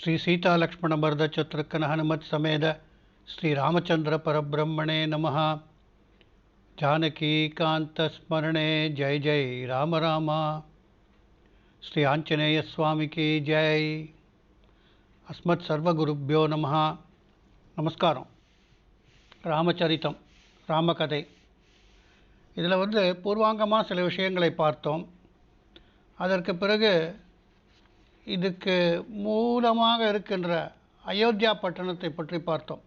ಶ್ರೀ ಸೀತಾಲಕ್ಷ್ಮಣ ಭರದ ಚತುರ್ಕನ ಹನುಮತ್ ಸಮೇತ ಶ್ರೀ ರಾಮಚಂದ್ರ ಪರಬ್ರಹ್ಮಣೇ ನಮಃ ಜಾನಕೀಕಾಂತ ಸ್ಮರಣೆ ಜೈ ಜೈ ರಾಮ ರಾಮ ಶ್ರೀ ಆಂಜನೇಯ ಸ್ವಾಮಿಗೆ ಜೈ அஸ்மத் சர்வகுருப்பியோ நமஹ நமஸ்காரம் ராமச்சரித்தம் ராமகதை இதில் வந்து பூர்வாங்கமாக சில விஷயங்களை பார்த்தோம் அதற்கு பிறகு இதுக்கு மூலமாக இருக்கின்ற அயோத்தியா பட்டணத்தை பற்றி பார்த்தோம்.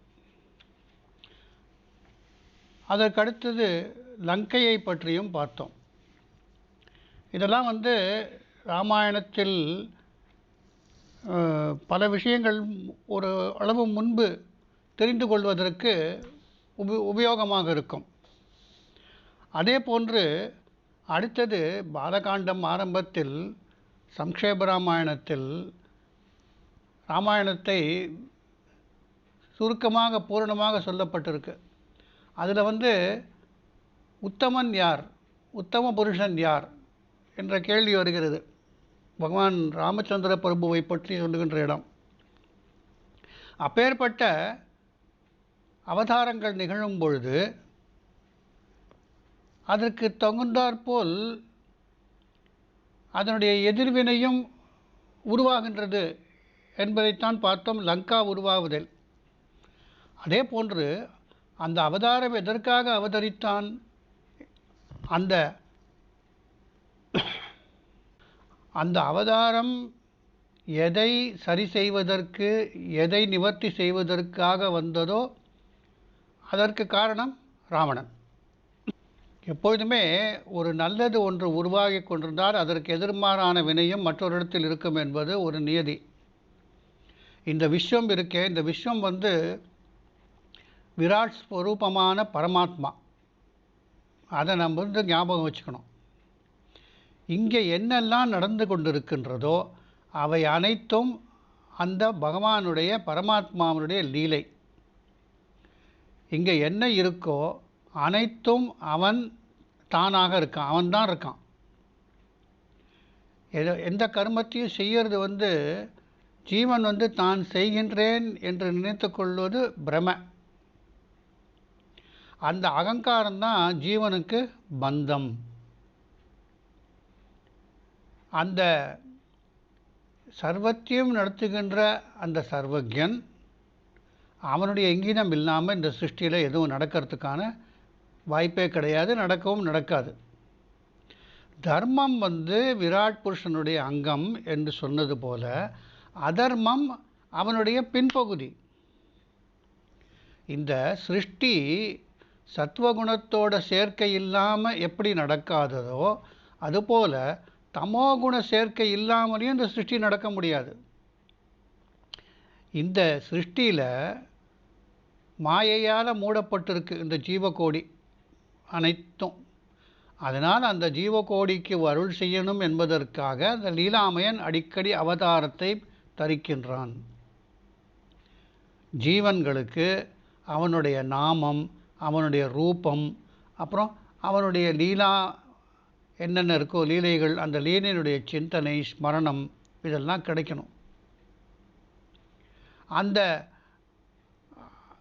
அதற்கடுத்தது லங்கையை பற்றியும் பார்த்தோம். இதெல்லாம் வந்து ராமாயணத்தில் பல விஷயங்கள் ஒரு அளவு முன்பு தெரிந்து கொள்வதற்கு உப உபயோகமாக இருக்கும். அதே போன்று அடுத்தது பாலகாண்டம் ஆரம்பத்தில் சம்ஷேப ராமாயணத்தில் ராமாயணத்தை சுருக்கமாக பூரணமாக சொல்லப்பட்டிருக்கு. அதில் வந்து உத்தமன் யார்? உத்தம புருஷன் யார்? என்ற கேள்வி வருகிறது. பகவான் ராமச்சந்திர பிரபுவை பற்றி சொல்லுகின்ற இடம். அப்பேற்பட்ட அவதாரங்கள் நிகழும் பொழுது அதற்கு தகுந்தாற்போல் அதனுடைய எதிர்வினையும் உருவாகின்றது என்பதைத்தான் பார்த்தோம். லங்கா உருவாவதில். அதே போன்று அந்த அவதாரம் எதற்காக அவதரித்தான்? அந்த அந்த அவதாரம் எதை சரி செய்வதற்கு எதை நிவர்த்தி செய்வதற்காக வந்ததோ அதற்கு காரணம் ராவணன். எப்பொழுதுமே ஒரு நல்லது ஒன்று உருவாகி கொண்டிருந்தால் அதற்கு எதிர்மாறான வினையும் மற்றொரு இடத்தில் இருக்கும் என்பது ஒரு நியதி. இந்த விஸ்வம் இருக்கே இந்த விஸ்வம் வந்து விராட் ஸ்வரூபமான பரமாத்மா. அதை நம்ம வந்து ஞாபகம் வச்சுக்கணும். இங்கே என்னெல்லாம் நடந்து கொண்டிருக்கின்றதோ அவை அனைத்தும் அந்த பகவானுடைய பரமாத்மாவினுடைய லீலை. இங்கே என்ன இருக்கோ அனைத்தும் அவன் தானாக இருக்கான். அவன் தான் இருக்கான். எது எந்த கர்மத்தையும் செய்யறது வந்து ஜீவன் வந்து தான் செய்கின்றேன் என்று நினைத்து கொள்வது பிரம. அந்த அகங்காரம் தான் ஜீவனுக்கு பந்தம். அந்த சர்வத்தையும் நடத்துகின்ற அந்த சர்வஜன் அவனுடைய இங்கீதம் இல்லாமல் இந்த சிருஷ்டியில் எதுவும் நடக்கிறதுக்கான வாய்ப்பே கிடையாது நடக்கவும் நடக்காது. தர்மம் வந்து விராட் புருஷனுடைய அங்கம் என்று சொன்னது போல அதர்மம் அவனுடைய பின்பகுதி. இந்த சிருஷ்டி சத்வகுணத்தோட சேர்க்கை இல்லாமல் எப்படி நடக்காததோ அதுபோல தமோகுண சேர்க்கை இல்லாமலேயும் இந்த சிருஷ்டி நடக்க முடியாது. இந்த சிருஷ்டியில் மாயையால் மூடப்பட்டிருக்கு இந்த ஜீவகோடி. அனைத்தும். அதனால் அந்த ஜீவகோடிக்கு அருள் செய்யணும் என்பதற்காக அந்த லீலாமயன் அடிக்கடி அவதாரத்தை தரிக்கின்றான். ஜீவன்களுக்கு அவனுடைய நாமம் அவனுடைய ரூபம் அப்புறம் அவனுடைய லீலா என்னென்ன இருக்கோ லீலைகள் அந்த லீலையினுடைய சிந்தனை ஸ்மரணம் இதெல்லாம் கிடைக்கணும். அந்த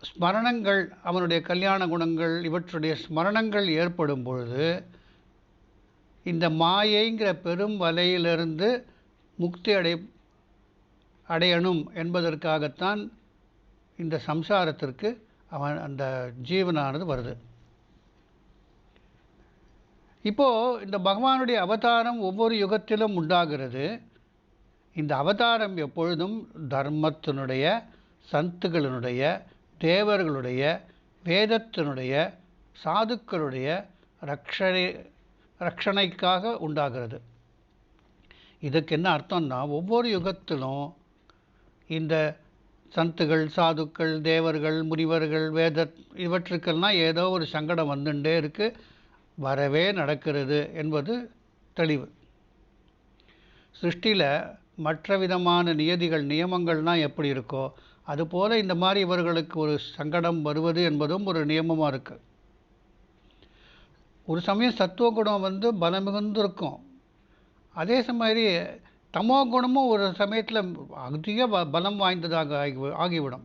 ஸ்மரணங்கள் அவனுடைய கல்யாண குணங்கள் இவற்றுடைய ஸ்மரணங்கள் ஏற்படும் பொழுது இந்த மாயைங்கிற பெரும் வலையிலிருந்து முக்தி அடை அடையணும் என்பதற்காகத்தான் இந்த சம்சாரத்திற்கு அவன் அந்த ஜீவனானது வருது. இப்போது இந்த பகவானுடைய அவதாரம் ஒவ்வொரு யுகத்திலும் உண்டாகிறது. இந்த அவதாரம் எப்பொழுதும் தர்மத்தினுடைய சந்துகளினுடைய தேவர்களுடைய வேதத்தினுடைய சாதுக்களுடைய ரக்ஷனை ரக்ஷணைக்காக உண்டாகிறது. இதுக்கு என்ன அர்த்தம்னா ஒவ்வொரு யுகத்திலும் இந்த சந்துகள் சாதுக்கள் தேவர்கள் முனிவர்கள் வேத இவற்றுக்கெல்லாம் ஏதோ ஒரு சங்கடம் வந்துட்டே இருக்கு. வரவே நடக்கிறது என்பது தெளிவு. சிருஷ்டியில் மற்ற விதமான நியதிகள் நியமங்கள்லாம் எப்படி இருக்கோ அதுபோல் இந்த மாதிரி இவர்களுக்கு ஒரு சங்கடம் வருவது என்பதும் ஒரு நியமமாக இருக்குது ஒரு சமயம் சத்துவ குணம் வந்து பலம் மிகுந்திருக்கும் அதே சமயம் தமோ குணமும் ஒரு சமயத்தில் அதிக பலம் வாய்ந்ததாக ஆகி ஆகிவிடும்.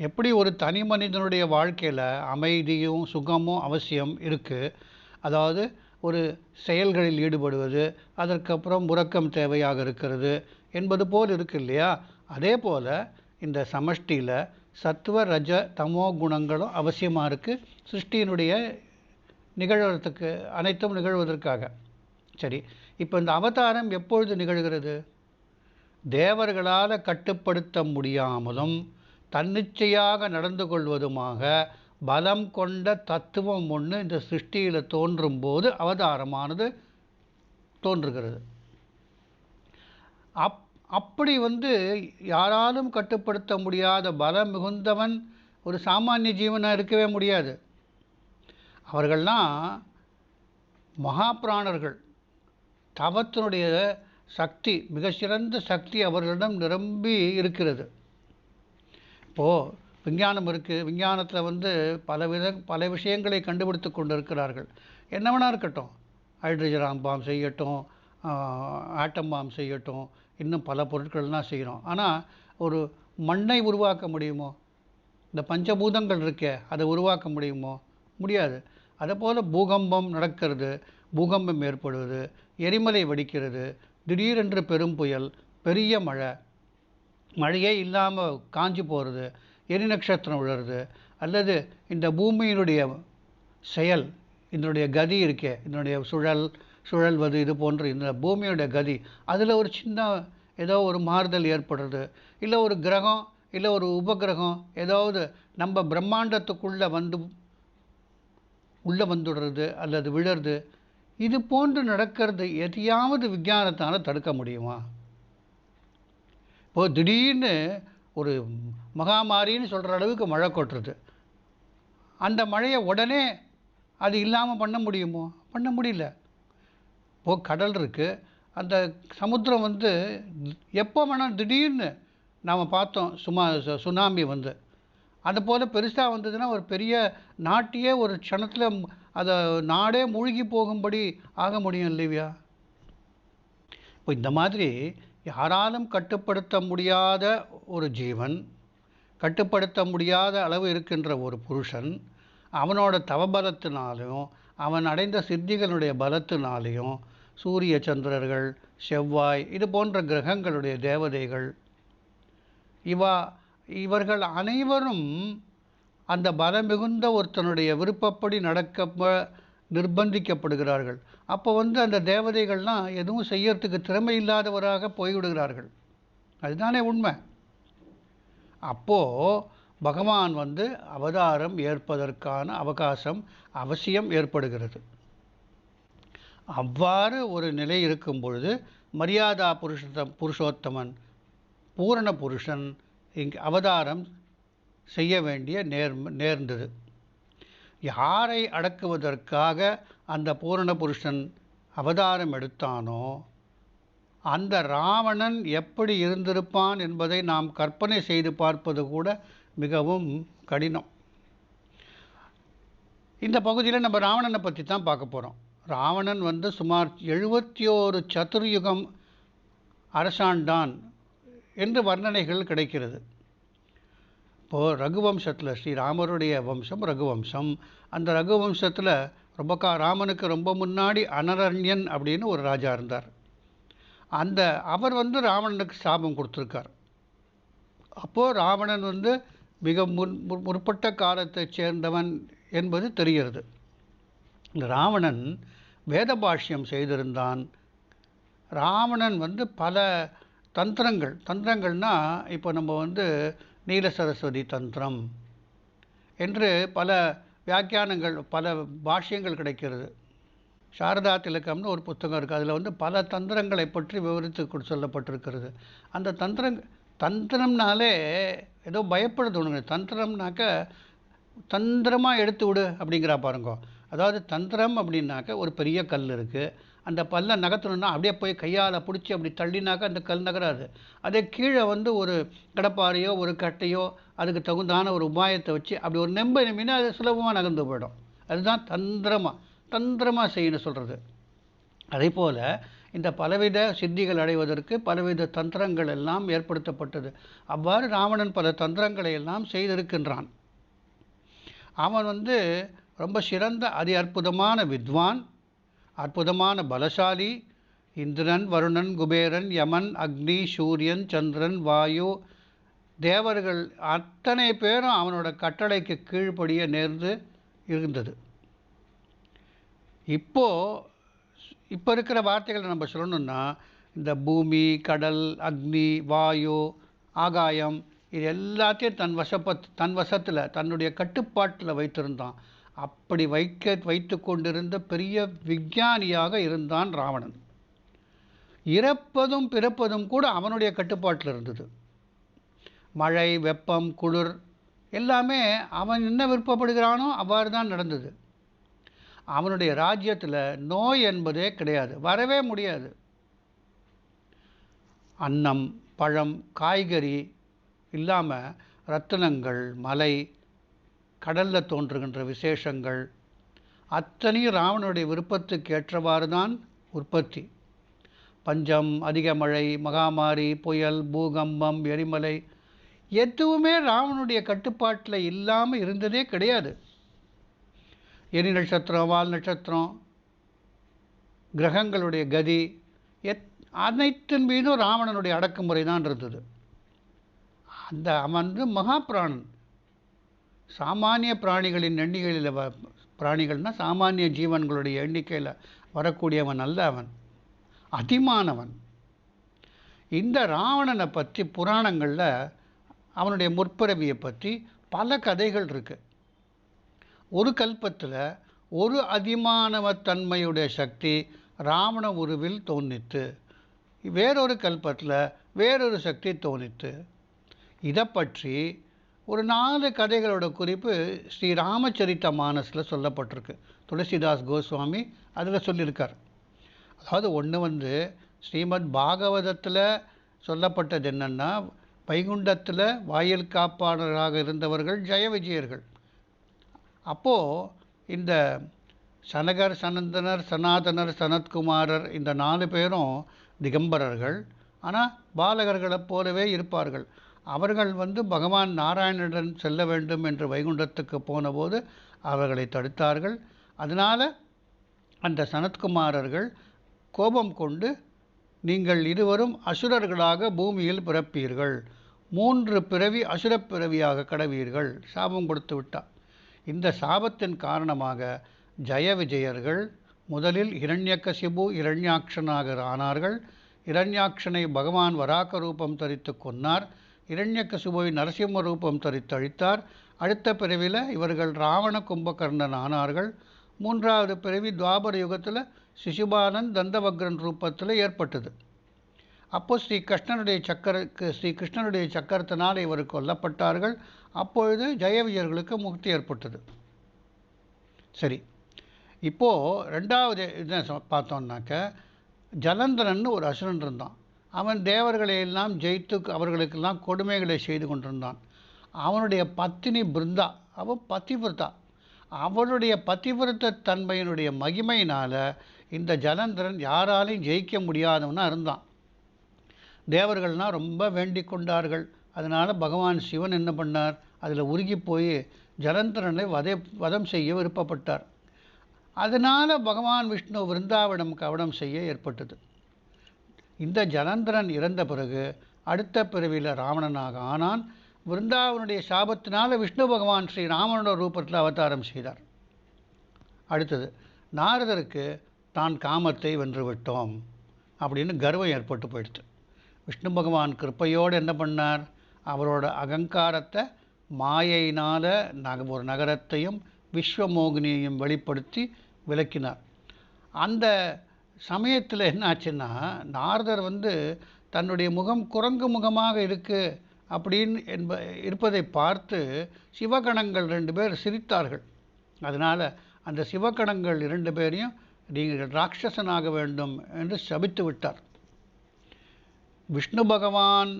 எப்படி ஒரு தனி மனிதனுடைய வாழ்க்கையில் அமைதியும் சுகமும் அவசியம் இருக்குது அதாவது ஒரு செயல்களில் ஈடுபடுவது அதற்கப்புறம் உறக்கம் தேவையாக இருக்கிறது என்பது போல் இருக்கு இல்லையா? அதே போல் இந்த சமஷ்டியில் சத்துவ ரஜ தமோ குணங்களும் அவசியமாக இருக்குது சிருஷ்டியினுடைய நிகழ்வதற்கு அனைத்தும் நிகழ்வதற்காக. சரி இப்போ இந்த அவதாரம் எப்பொழுது நிகழ்கிறது? தேவர்களால் கட்டுப்படுத்த முடியாமலும் தன்னிச்சையாக நடந்து கொள்வதுமாக பலம் கொண்ட தத்துவம் ஒன்று இந்த சிருஷ்டியில் தோன்றும் போது அவதாரமானது தோன்றுகிறது. அப் அப்படி வந்து யாராலும் கட்டுப்படுத்த முடியாத பலம் மிகுந்தவன் ஒரு சாமானிய ஜீவனாக இருக்கவே முடியாது. அவர்கள்லாம் மகாபிராணர்கள். தவத்தினுடைய சக்தி மிக சிறந்த சக்தி அவர்களிடம் நிரம்பி இருக்கிறது. இப்போது விஞ்ஞானம் இருக்குது விஞ்ஞானத்தில் வந்து பல வித பல விஷயங்களை கண்டுபிடித்து கொண்டு இருக்கிறார்கள் என்ன வேணா இருக்கட்டும். ஹைட்ரஜன் பாம் செய்யட்டும் ஆட்டம் பாம் செய்யட்டும் இன்னும் பல பொருட்கள்லாம் செய்கிறோம். ஆனால் ஒரு மண்ணை உருவாக்க முடியுமோ? இந்த பஞ்சபூதங்கள் இருக்கே அதை உருவாக்க முடியுமோ? முடியாது. அதேபோல் பூகம்பம் நடக்கிறது பூகம்பம் ஏற்படுவது எரிமலை வெடிக்கிறது திடீரென்று பெரும் புயல் பெரிய மழை மழையே இல்லாமல் காஞ்சி போகிறது எரி நட்சத்திரம் விழுறது அல்லது இந்த பூமியினுடைய செயல் இதனுடைய கதி இருக்கே இதனுடைய சுழல் சுழல்வது இது போன்ற இந்த பூமியோட கதி அதில் ஒரு சின்ன ஏதோ ஒரு மாறுதல் ஏற்படுறது. இல்லை ஒரு கிரகம் இல்லை ஒரு உபகிரகம் ஏதாவது நம்ம பிரம்மாண்டத்துக்குள்ளே வந்து உள்ளே வந்துடுறது அல்லது விழுறது இது போன்று நடக்கிறது எதையாவது விஞ்ஞானத்தால் தடுக்க முடியுமா? இப்போது திடீர்னு ஒரு மகாமாரின்னு சொல்கிற அளவுக்கு மழை கொட்டுறது. அந்த மழையை உடனே அது இல்லாமல் பண்ண முடியுமோ? பண்ண முடியல. இப்போது கடல் இருக்குது அந்த சமுத்திரம் வந்து எப்போ வேணால் திடீர்னு நாம் பார்த்தோம். சுமா சு- சுனாமி வந்து. அது போல் பெருசாக வந்ததுன்னா ஒரு பெரிய நாட்டையே ஒரு க்ஷணத்தில் அதை நாடே மூழ்கி போகும்படி ஆக முடியும் இல்லையா? இப்போ இந்த மாதிரி யாராலும் கட்டுப்படுத்த முடியாத ஒரு ஜீவன் கட்டுப்படுத்த முடியாத அளவு இருக்கின்ற ஒரு புருஷன் அவனோட தவபலத்தினாலையும் அவன் அடைந்த சித்திகளுடைய பலத்தினாலையும் சூரிய சந்திரர்கள் செவ்வாய் இது போன்ற கிரகங்களுடைய தேவதைகள். இவா இவர்கள் அனைவரும் அந்த பலம் மிகுந்த ஒருத்தனுடைய விருப்பப்படி நடக்க நிர்பந்திக்கப்படுகிறார்கள். அப்போ வந்து அந்த தேவதைகள்லாம் எதுவும் செய்யறதுக்கு திறமை இல்லாதவராக போய்விடுகிறார்கள். அதுதானே உண்மை. அப்போது பகவான் வந்து அவதாரம் ஏற்பதற்கான அவகாசம் அவசியம் ஏற்படுகிறது. அவ்வாறு ஒரு நிலை இருக்கும் பொழுது மரியாதா புருஷத்த புருஷோத்தமன் பூரண புருஷன் இங்கு அவதாரம் செய்ய வேண்டிய நேர் நேர்ந்தது. யாரை அடக்குவதற்காக அந்த பூரண புருஷன் அவதாரம் எடுத்தானோ அந்த ராவணன் எப்படி இருந்திருப்பான் என்பதை நாம் கற்பனை செய்து பார்ப்பது கூட மிகவும் கடினம். இந்த பகுதியில் நம்ம ராவணனை பற்றி தான் பார்க்க போகிறோம் ராவணன் வந்து சுமார் எழுபத்தி ஓரு சதுர்யுகம் அரசாண்டான் என்று வர்ணனைகள் கிடைக்கிறது. இப்போது ரகுவம்சத்தில் ஸ்ரீராமருடைய வம்சம் ரகுவம்சம். அந்த ரகுவம்சத்தில் ரொம்ப கா ராமனுக்கு ரொம்ப முன்னாடி அனரண்யன் அப்படின்னு ஒரு ராஜா இருந்தார். அந்த அவர் வந்து ராவணனுக்கு சாபம் கொடுத்துருக்கார். அப்போது ராவணன் வந்து மிக முன் முற்பட்ட காலத்தைச் சேர்ந்தவன் என்பது தெரிகிறது. ராவணன் வேதபாஷ்யம் செய்திருந்தான். ராவணன் வந்து பல தந்திரங்கள். தந்திரங்கள்னா இப்போ நம்ம வந்து நீல சரஸ்வதி தந்திரம் என்று பல வியாக்கியானங்கள் பல பாஷ்யங்கள் கிடைக்கிறது. சாரதா திலக்கம்னு ஒரு புத்தகம் இருக்குது அதில் வந்து பல தந்திரங்களை பற்றி விவரித்து சொல்லப்பட்டிருக்கிறது. அந்த தந்திரங் தந்திரம்னாலே ஏதோ பயப்படுது தோணுங்க தந்திரம்னாக்க தந்திரமாக எடுத்து விடு அப்படிங்கிறா பாருங்க. அதாவது தந்திரம் அப்படின்னாக்க ஒரு பெரிய கல் இருக்குது அந்த பல்லை நகர்த்தணும்னா அப்படியே போய் கையால் பிடிச்சி அப்படி தள்ளினாக்க அந்த கல் நகராது. அதே கீழே வந்து ஒரு கடப்பாறையோ ஒரு கட்டையோ அதுக்கு தகுந்தான ஒரு உபாயத்தை வச்சு அப்படி ஒரு நெம்ப நம்பினா அது சுலபமாக நகர்ந்து போயிடும். அதுதான் தந்திரமாக தந்திரமாக செய்யணும் சொல்கிறது அதே போல் இந்த பலவித சித்திகள் அடைவதற்கு பலவித தந்திரங்கள் எல்லாம் ஏற்படுத்தப்பட்டது. அவ்வாறு ராவணன் பல தந்திரங்களை எல்லாம் செய்திருக்கின்றான். அவன் வந்து ரொம்ப சிறந்த அதி அற்புதமான வித்வான் அற்புதமான பலசாலி இந்திரன் வருணன் குபேரன் யமன் அக்னி சூரியன் சந்திரன் வாயு தேவர்கள் அத்தனை பேரும் அவனோட கட்டளைக்கு கீழ்ப்படிய நேர்ந்து இருந்தது. இப்போது இப்போ இருக்கிற வார்த்தைகளை நம்ம சொல்லணும்னா இந்த பூமி கடல் அக்னி வாயு ஆகாயம் இது எல்லாத்தையும் தன் வசப்பத் தன் வசத்தில் தன்னுடைய கட்டுப்பாட்டில் வைத்திருந்தான். அப்படி வைக்க வைத்து கொண்டிருந்த பெரிய விஞ்ஞானியாக இருந்தான் ராவணன். இறப்பதும் பிறப்பதும் கூட அவனுடைய கட்டுப்பாட்டில் இருந்தது. மழை வெப்பம் குளிர் எல்லாமே அவன் என்ன விருப்பப்படுகிறானோ அவ்வாறு தான் நடந்தது. அவனுடைய ராஜ்யத்தில் நோய் என்பதே கிடையாது வரவே முடியாது. அன்னம் பழம் காய்கறி இல்லாமல் ரத்தினங்கள் மலை கடலில் தோன்றுகின்ற விசேஷங்கள் அத்தனையும் ராவனுடைய விருப்பத்துக்கு ஏற்றவாறு தான் உற்பத்தி. பஞ்சம் அதிக மழை மகாமாரி புயல் பூகம்பம் எரிமலை எதுவுமே ராவனுடைய கட்டுப்பாட்டில் இல்லாமல் இருந்ததே கிடையாது. எரி நட்சத்திரம் வால் நட்சத்திரம் கிரகங்களுடைய கதி எத் அனைத்தின் மீதும் ராவணனுடைய அடக்குமுறை தான் இருந்தது. அந்த அவன் வந்து மகாபிராணன். சாமானிய பிராணிகளின் எண்ணிக்கையில் வ பிராணிகள்னால் சாமானிய ஜீவன்களுடைய எண்ணிக்கையில் வரக்கூடியவன் அல்ல அவன். அதிமானவன் இந்த ராவணனை பற்றி புராணங்களில் அவனுடைய முற்பிறவியை பற்றி பல கதைகள் இருக்குது ஒரு கல்பத்தில் ஒரு அதிமானவத்தன்மையுடைய சக்தி ராவண உருவில் தோன்றித்து வேறொரு கல்பத்தில் வேறொரு சக்தி தோன்றித்து இதை பற்றி ஒரு நாலு கதைகளோட குறிப்பு ஸ்ரீ ராமச்சரித்த மானஸில் சொல்லப்பட்டிருக்கு. துளசிதாஸ் கோஸ்வாமி அதில் சொல்லியிருக்கார். அதாவது ஒன்று வந்து ஸ்ரீமத் பாகவதத்தில் சொல்லப்பட்டது என்னென்னா வைகுண்டத்தில் வாயில் காப்பாளராக இருந்தவர்கள் ஜெய விஜயர்கள். அப்போது இந்த சனகர் சனந்தனர் சனாதனர் சனத்குமாரர் இந்த நாலு பேரும் திகம்பரர்கள். ஆனால் பாலகர்களைப் போலவே இருப்பார்கள். அவர்கள் வந்து பகவான் நாராயணனுடன் செல்ல வேண்டும் என்று வைகுண்டத்துக்கு போனபோது அவர்களை தடுத்தார்கள். அதனால் அந்த சனத்குமாரர்கள் கோபம் கொண்டு நீங்கள் இருவரும் அசுரர்களாக பூமியில் பிறப்பீர்கள். மூன்று பிறவி அசுரப் பிறவியாக கடவீர்கள். சாபம் கொடுத்து விட்டார் இந்த சாபத்தின் காரணமாக ஜெய விஜயர்கள் முதலில் இரண்யக்கசிபு இரண்யாட்சனாக ஆனார்கள். இரண்யாட்சனை பகவான் வராக ரூபம் தரித்து கொன்னார் இரண்யகசிபுவை நரசிம்ம ரூபம் தரித்து அழித்தார் அடுத்த பிறவியில் இவர்கள் ராவண கும்பகர்ணன் ஆனார்கள். மூன்றாவது பிறவி துவாபர யுகத்தில் சிசுபானன் தந்தவக்ரன் ரூபத்தில் ஏற்பட்டது. அப்போ ஸ்ரீ கிருஷ்ணனுடைய சக்கர ஸ்ரீ கிருஷ்ணனுடைய சக்கரத்தினால் இவர் கொல்லப்பட்டார்கள். அப்பொழுது ஜெயவியர்களுக்கு முக்தி ஏற்பட்டது. சரி இப்போது ரெண்டாவது இதை பார்த்தோன்னாக்க பார்த்தோம்னாக்க ஜலந்தரன் ஒரு அசுரன் இருந்தான். அவன் தேவர்களை எல்லாம் ஜெயித்து அவர்களுக்கெல்லாம் கொடுமைகளை செய்து கொண்டிருந்தான். அவனுடைய பத்தினி பிருந்தா அவன் பதிவிரதா அவளுடைய பதிவிரத தன்மையினுடைய மகிமையினால் இந்த ஜலந்தரன் யாராலையும் ஜெயிக்க முடியாதவனாக இருந்தான். தேவர்கள்னால் ரொம்ப வேண்டிக் கொண்டார்கள். அதனால் பகவான் சிவன் என்ன பண்ணார்? அதில் உருகி போய் ஜலந்தரனை வதை வதம் செய்ய விருப்பப்பட்டார். அதனால் பகவான் விஷ்ணு விருந்தாவனம் கவனம் செய்ய ஏற்பட்டது. இந்த ஜலந்தரன் இறந்த பிறகு அடுத்த பிறவியில் ராவணனாக ஆனான். விருந்தாவனுடைய சாபத்தினால் விஷ்ணு பகவான் ஸ்ரீ ராமனோட ரூபத்தில் அவதாரம் செய்தார். அடுத்தது நாரதருக்கு தான் காமத்தை வென்றுவிட்டோம் அப்படின்னு கர்வம் ஏற்பட்டு போயிடுச்சு. விஷ்ணு பகவான் கிருப்பையோடு என்ன பண்ணார்? அவரோட அகங்காரத்தை மாயையினால் நக ஒரு நகரத்தையும் விஸ்வமோகினியையும் வெளிப்படுத்தி விளக்கினார். அந்த சமயத்தில் என்ன ஆச்சுன்னா நாரதர் வந்து தன்னுடைய முகம் குரங்கு முகமாக இருக்குது அப்படின்னு என்ப இருப்பதை பார்த்து சிவகணங்கள் ரெண்டு பேர் சிரித்தார்கள். அதனால் அந்த சிவகணங்கள் இரண்டு பேரையும் நீங்கள் ராட்சசனாக வேண்டும் என்று சபித்து விட்டார். விஷ்ணு பகவான்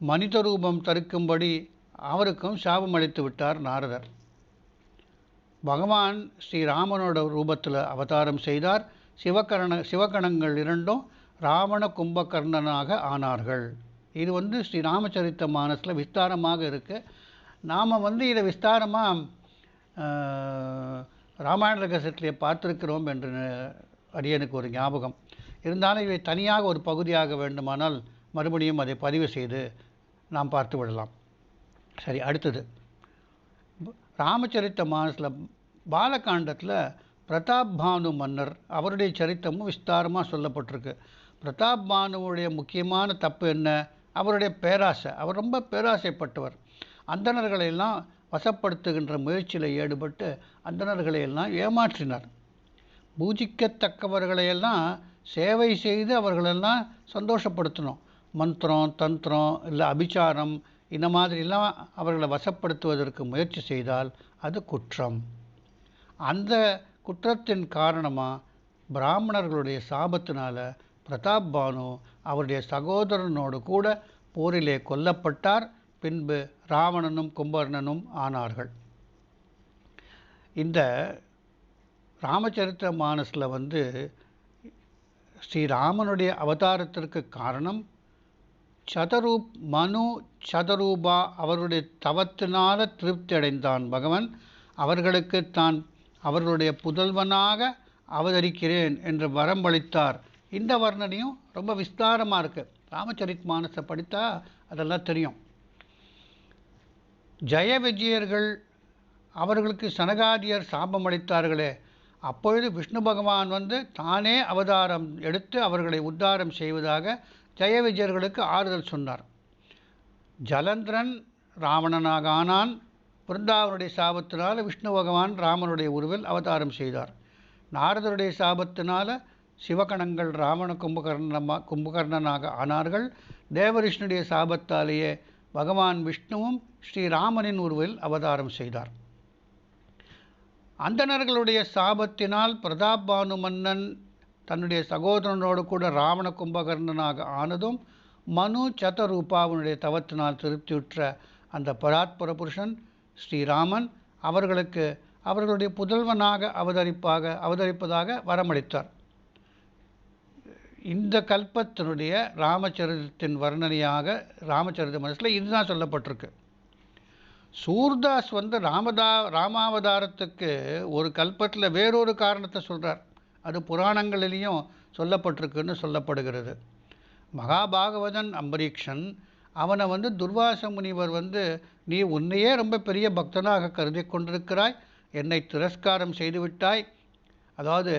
மனித ரூபம் தருக்கும்படி அவருக்கும் சாபம் அளித்து விட்டார் நாரதர். பகவான் ஸ்ரீராமனோட ரூபத்தில் அவதாரம் செய்தார். சிவகரண சிவகணங்கள் இரண்டும் ராவண கும்பகர்ணனாக ஆனார்கள். இது வந்து ஸ்ரீ ராமச்சரித்த மானஸில் விஸ்தாரமாக இருக்குது நாம் வந்து இதை விஸ்தாரமாக ராமாயண ரகசியத்திலே பார்த்துருக்கிறோம் என்று அடியனுக்கு ஒரு ஞாபகம். இருந்தாலும் இவை தனியாக ஒரு பகுதியாக வேண்டுமானால் மறுபடியும் அதை பதிவு செய்து நாம் பார்த்து விடலாம். சரி அடுத்தது. ராமச்சரித்த மானஸில் பாலகாண்டத்தில் பிரதாப் பானு மன்னர் அவருடைய சரித்தமும் விஸ்தாரமாக சொல்லப்பட்டிருக்கு. பிரதாப் பானுவுடைய முக்கியமான தப்பு என்ன? அவருடைய பேராசை. அவர் ரொம்ப பேராசைப்பட்டவர். அந்தணர்களை எல்லாம் வசப்படுத்துகின்ற முயற்சியில் ஈடுபட்டு அந்தணர்களையெல்லாம் ஏமாற்றினார். பூஜிக்கத்தக்கவர்களையெல்லாம் சேவை செய்து அவர்களெல்லாம் சந்தோஷப்படுத்தணும். மந்திரம் தந்திரம் இல்லை அபிச்சாரம் இந்த மாதிரிலாம் அவர்களை வசப்படுத்துவதற்கு முயற்சி செய்தால் அது குற்றம். அந்த குற்றத்தின் காரணமாக பிராமணர்களுடைய சாபத்தினால் பிரதாப் பானு அவருடைய சகோதரனோடு கூட போரிலே கொல்லப்பட்டார். பின்பு ராவணனும் கும்பர்ணனும் ஆனார்கள். இந்த ராமச்சரித்திர மானஸில் வந்து ஸ்ரீராமனுடைய அவதாரத்திற்கு காரணம் சதரூப் மனு சதரூபா அவருடைய தவத்தினால திருப்தி அடைந்தான் பகவன். அவர்களுக்கு தான் அவர்களுடைய புதல்வனாக அவதரிக்கிறேன் என்று வரம்பளித்தார் இந்த வர்ணனையும் ரொம்ப விஸ்தாரமாக இருக்குது ராமச்சரித் மானசை படித்தா அதெல்லாம் தெரியும். ஜெய விஜயர்கள் அவர்களுக்கு சனகாதியர் சாபம் அளித்தார்களே. அப்பொழுது விஷ்ணு பகவான் வந்து தானே அவதாரம் எடுத்து அவர்களை உத்தாரம் செய்வதாக ஜெயவிஜயர்களுக்கு ஆறுதல் சொன்னார். ஜலந்திரன் ராவணனாக ஆனான் பிருந்தாவனுடைய சாபத்தினால் விஷ்ணு பகவான் ராமனுடைய உருவில் அவதாரம் செய்தார். நாரதருடைய சாபத்தினால் சிவகணங்கள் ராவண கும்பகர்ணமா கும்பகர்ணனாக ஆனார்கள். தேவரிஷ்ணுடைய சாபத்தாலேயே பகவான் விஷ்ணுவும் ஸ்ரீராமனின் உருவில் அவதாரம் செய்தார். அந்தணர்களுடைய சாபத்தினால் பிரதாப் பானு மன்னன் தன்னுடைய சகோதரனோடு கூட ராவண கும்பகர்ணனாக ஆனதும் மனு சதரூபாவினுடைய தவத்தினால் திருப்தியுற்ற அந்த பராத்பர புருஷன் ஸ்ரீராமன் அவர்களுக்கு அவர்களுடைய புதல்வனாக அவதரிப்பாக அவதரிப்பதாக வரமளித்தார். இந்த கல்பத்தினுடைய ராமச்சரிதத்தின் வர்ணனையாக ராமச்சரித மனசில் இதுதான் சொல்லப்பட்டிருக்கு. சூர்தாஸ் வந்து ராமதா ராமாவதாரத்துக்கு ஒரு கல்பத்தில் வேறொரு காரணத்தை சொல்கிறார் அது புராணங்களிலையும் சொல்லப்பட்டிருக்குன்னு சொல்லப்படுகிறது. மகாபாகவதன் அம்பரீக்ஷன் அவனை வந்து துர்வாச முனிவர் வந்து நீ உன்னையே ரொம்ப பெரிய பக்தனாக கருதி கொண்டிருக்கிறாய் என்னை திரஸ்காரம் செய்துவிட்டாய். அதாவது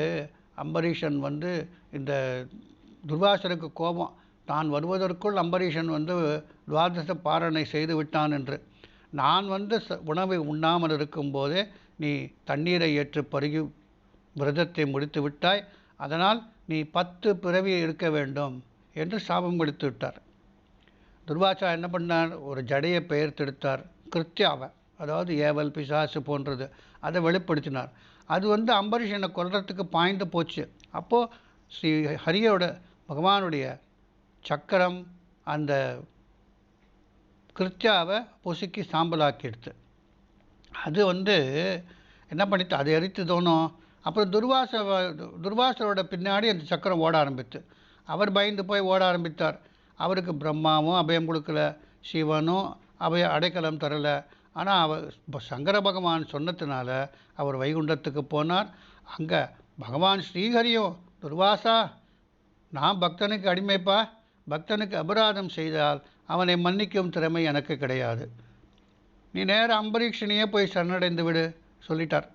அம்பரீஷன் வந்து இந்த துர்வாசருக்கு கோபம். தான் வருவதற்குள் அம்பரீஷன் வந்து துவாதச பாரணை செய்து விட்டான் என்று. நான் வந்து ச உணவை உண்ணாமல் இருக்கும்போதே நீ தண்ணீரை ஏற்று பருகி விரதத்தை முடித்து விட்டாய் அதனால் நீ பத்து பிறவி இருக்க வேண்டும் என்று சாபம் கொடுத்து விட்டார். துர்வாசா என்ன பண்ணார்? ஒரு ஜடையை பெயர்த்தெடுத்தார். கிருத்தியாவை அதாவது ஏவல் பிசாசு போன்றது அதை வெளிப்படுத்தினார். அது வந்து அம்பரீஷனை கொல்றதுக்கு பாய்ந்து போச்சு. அப்போது ஸ்ரீ ஹரியோட பகவானுடைய சக்கரம் அந்த கிருத்தியாவை பொசுக்கி சாம்பலாக்கிடுது அது வந்து என்ன பண்ணிட்டு அதை எரித்து தோணும். அப்புறம் துர்வாச துர்வாசரோட பின்னாடி அந்த சக்கரம் ஓட ஆரம்பித்து. அவர் பயந்து போய் ஓட ஆரம்பித்தார். அவருக்கு பிரம்மாவும் அபயம் கொடுக்கல சிவனும் அபய அடைக்கலம் தரலை. ஆனால் அவர் சங்கர பகவான் சொன்னதுனால அவர் வைகுண்டத்துக்கு போனார். அங்கே பகவான் ஸ்ரீஹரியோ துர்வாசா நான் பக்தனுக்கு அடிமைப்பா பக்தனுக்கு அபராதம் செய்தால் அவனை மன்னிக்கும் திறமை எனக்கு கிடையாது. நீ நேரம் அம்பரீஷனையே போய் சரணடைந்து விடு சொல்லிட்டார்.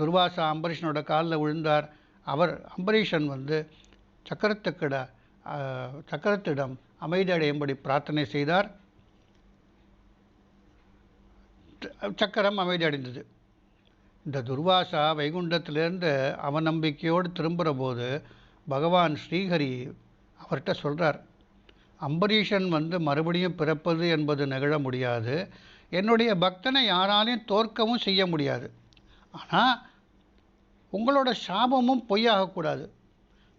துர்வாசா அம்பரீஷனோட காலில் விழுந்தார். அவர் அம்பரீஷன் வந்து சக்கரத்துக்கிட சக்கரத்திடம் அமைதி அடையும்படி பிரார்த்தனை செய்தார். சக்கரம் அமைதி அடைந்தது இந்த துர்வாசா வைகுண்டத்திலேருந்து அவநம்பிக்கையோடு திரும்புகிற போது பகவான் ஸ்ரீஹரி அவர்கிட்ட சொல்கிறார் அம்பரீஷன் வந்து மறுபடியும் பிறப்பது என்பது நிகழ முடியாது. என்னுடைய பக்தனை யாராலையும் தோற்கவும் செய்ய முடியாது. ஆனால் உங்களோட சாபமும் பொய்யாகக்கூடாது.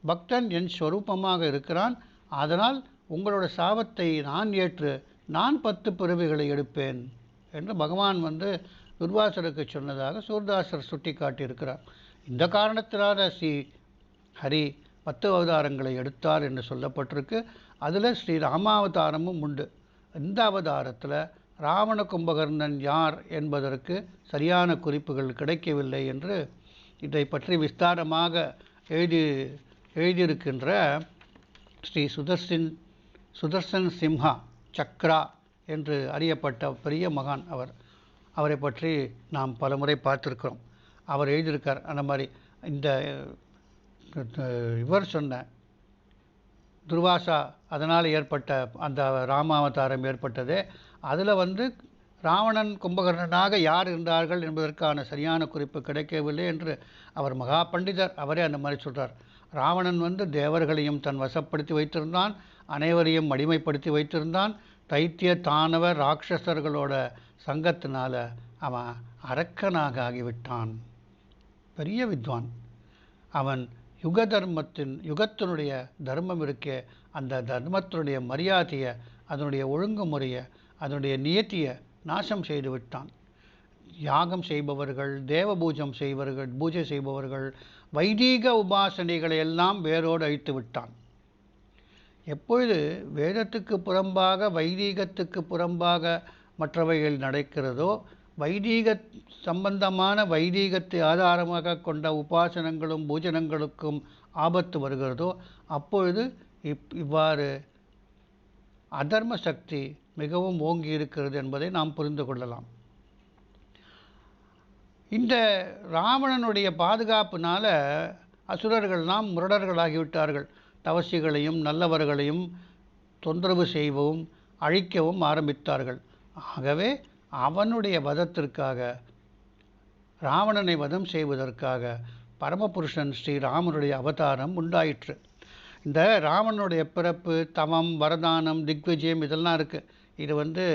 பக்தன் என் ஸ்வரூபமாக இருக்கிறான். அதனால் உங்களோட சாபத்தை நான் ஏற்று நான் பத்து பிறவிகளை எடுப்பேன் என்று பகவான் வந்து துர்வாசருக்கு சொன்னதாக சூர்தாசர் சுட்டி காட்டியிருக்கிறார் இந்த காரணத்தினால ஸ்ரீ ஹரி பத்து அவதாரங்களை எடுத்தார் என்று சொல்லப்பட்டிருக்கு. அதில் ஸ்ரீ ராமாவதாரமும் உண்டு. இந்த அவதாரத்தில் ராவண கும்பகர்ணன் யார் என்பதற்கு சரியான குறிப்புகள் கிடைக்கவில்லை என்று இதை பற்றி விஸ்தாரமாக எழுதி எழுதியிருக்கின்ற ஸ்ரீ சுதர்சன் சுதர்சன் சிம்ஹா சக்ரா என்று அறியப்பட்ட பெரிய மகான் அவர். அவரை பற்றி நாம் பலமுறை பார்த்துருக்கிறோம். அவர் எழுதியிருக்கார். அந்த மாதிரி இந்த இவர் சொன்ன துர்வாசா அதனால் ஏற்பட்ட அந்த ராமாவதாரம் ஏற்பட்டது. அதில் வந்து ராவணன் கும்பகர்ணனாக யார் இருந்தார்கள் என்பதற்கான சரியான குறிப்பு கிடைக்கவில்லை என்று அவர் மகா பண்டிதர் அவரே அந்த மாதிரி சொல்கிறார் ராவணன் வந்து தேவர்களையும் தன் வசப்படுத்தி வைத்திருந்தான் அனைவரையும் அடிமைப்படுத்தி வைத்திருந்தான். தைத்திய தானவ ராட்சசர்களோட சங்கத்தினால் அவன் அரக்கனாக ஆகிவிட்டான். பெரிய வித்வான். அவன் யுக தர்மத்தின் யுகத்தினுடைய தர்மம் இருக்கே அந்த தர்மத்தினுடைய மரியாதையை அதனுடைய ஒழுங்குமுறையை அதனுடைய நியத்தியை நாசம் செய்து விட்டான். யாகம் செய்பவர்கள் தேவ பூஜம் செய்பவர்கள் பூஜை செய்பவர்கள் வைதீக உபாசனைகளை எல்லாம் வேரோடு அழித்து விட்டான். எப்பொழுது வேதத்துக்கு புறம்பாக வைதீகத்துக்கு புறம்பாக மற்றவைகள் நடக்கிறதோ வைதீக சம்பந்தமான வைதீகத்தை ஆதாரமாக கொண்ட உபாசனங்களும் பூஜனங்களுக்கும் ஆபத்து வருகிறதோ அப்பொழுது இப் இவ்வாறு அதர்ம சக்தி மிகவும் ஓங்கி இருக்கிறது என்பதை நாம் புரிந்து கொள்ளலாம். இந்த ராவணனுடைய பாதுகாப்புனால அசுரர்கள்லாம் முரடர்களாகிவிட்டார்கள். தவசிகளையும் நல்லவர்களையும் தொந்தரவு செய்யவும் அழிக்கவும் ஆரம்பித்தார்கள். ஆகவே அவனுடைய வதத்திற்காக ராவணனை வதம் செய்வதற்காக பரமபுருஷன் ஸ்ரீராமனுடைய அவதாரம் உண்டாயிற்று. இந்த ராவணனுடைய பிறப்பு தவம் வரதானம் திக்விஜயம் இதெல்லாம் இருக்குது இது வந்து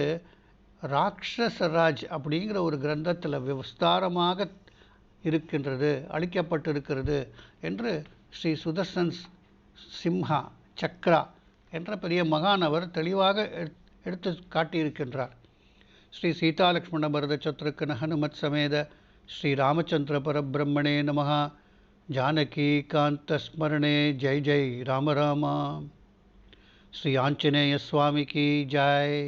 ராட்சசராஜ் அப்படிங்கிற ஒரு கிரந்தத்தில் விஸ்தாரமாக இருக்கின்றது அளிக்கப்பட்டிருக்கிறது என்று ஸ்ரீ சுதர்சன் சிம்ஹா சக்ரா என்ற பெரிய மகானவர் தெளிவாக எடுத்து காட்டியிருக்கின்றார். ஸ்ரீ சீதாலக்ஷ்மண பரத சத்ருக்கன ஹனுமத் சமேத ஸ்ரீ ராமச்சந்திர பரபிரம்மணே நமகா ஜானகி காந்த ஸ்மரணே. ஜெய் ஜெய். ராமராமா ராமா ஸ்ரீ ஆஞ்சநேய சுவாமிக்கு ஜெய்